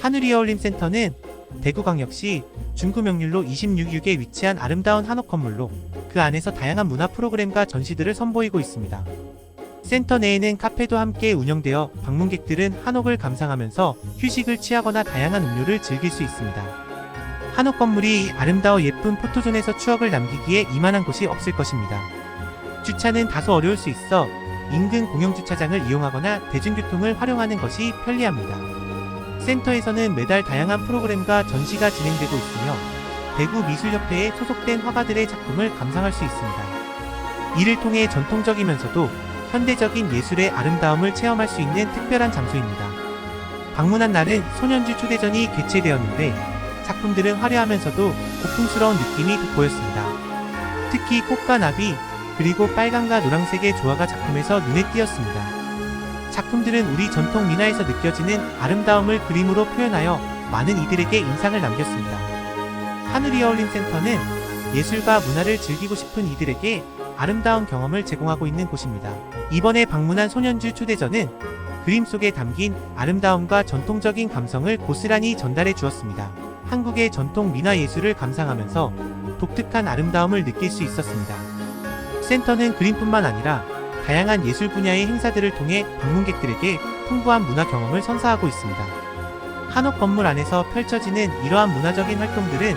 하늘이어울림센터는 대구광역시 중구명률로 26육에 위치한 아름다운 한옥 건물로 그 안에서 다양한 문화 프로그램과 전시들을 선보이고 있습니다. 센터 내에는 카페도 함께 운영되어 방문객들은 한옥을 감상하면서 휴식을 취하거나 다양한 음료를 즐길 수 있습니다. 한옥 건물이 아름다워 예쁜 포토존에서 추억을 남기기에 이만한 곳이 없을 것입니다. 주차는 다소 어려울 수 있어 인근 공영주차장을 이용하거나 대중교통을 활용하는 것이 편리합니다. 센터에서는 매달 다양한 프로그램과 전시가 진행되고 있으며 대구 미술협회에 소속된 화가들의 작품을 감상할 수 있습니다. 이를 통해 전통적이면서도 현대적인 예술의 아름다움을 체험할 수 있는 특별한 장소입니다. 방문한 날은 소년주 초대전이 개최되었는데 작품들은 화려하면서도 고풍스러운 느낌이 돋보였습니다. 특히 꽃과 나비, 그리고 빨강과 노란색의 조화가 작품에서 눈에 띄었습니다. 작품들은 우리 전통 민화에서 느껴지는 아름다움을 그림으로 표현하여 많은 이들에게 인상을 남겼습니다. 하늘이 어울림 센터는 예술과 문화를 즐기고 싶은 이들에게 아름다운 경험을 제공하고 있는 곳입니다. 이번에 방문한 소년주 초대전은 그림 속에 담긴 아름다움과 전통적인 감성을 고스란히 전달해 주었습니다. 한국의 전통 민화 예술을 감상하면서 독특한 아름다움을 느낄 수 있었습니다. 센터는 그림뿐만 아니라 다양한 예술 분야의 행사들을 통해 방문객들에게 풍부한 문화 경험을 선사하고 있습니다. 한옥 건물 안에서 펼쳐지는 이러한 문화적인 활동들은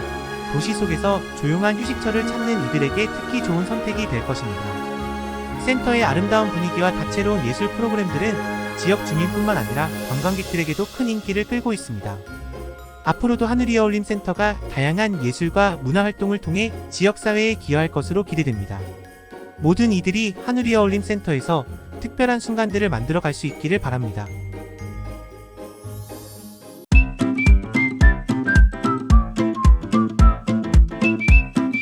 도시 속에서 조용한 휴식처를 찾는 이들에게 특히 좋은 선택이 될 것입니다. 센터의 아름다운 분위기와 다채로운 예술 프로그램들은 지역 주민뿐만 아니라 관광객들에게도 큰 인기를 끌고 있습니다. 앞으로도 하늘이 어울림 센터가 다양한 예술과 문화 활동을 통해 지역사회에 기여할 것으로 기대됩니다. 모든 이들이 하늘이어울림 센터에서 특별한 순간들을 만들어 갈 수 있기를 바랍니다.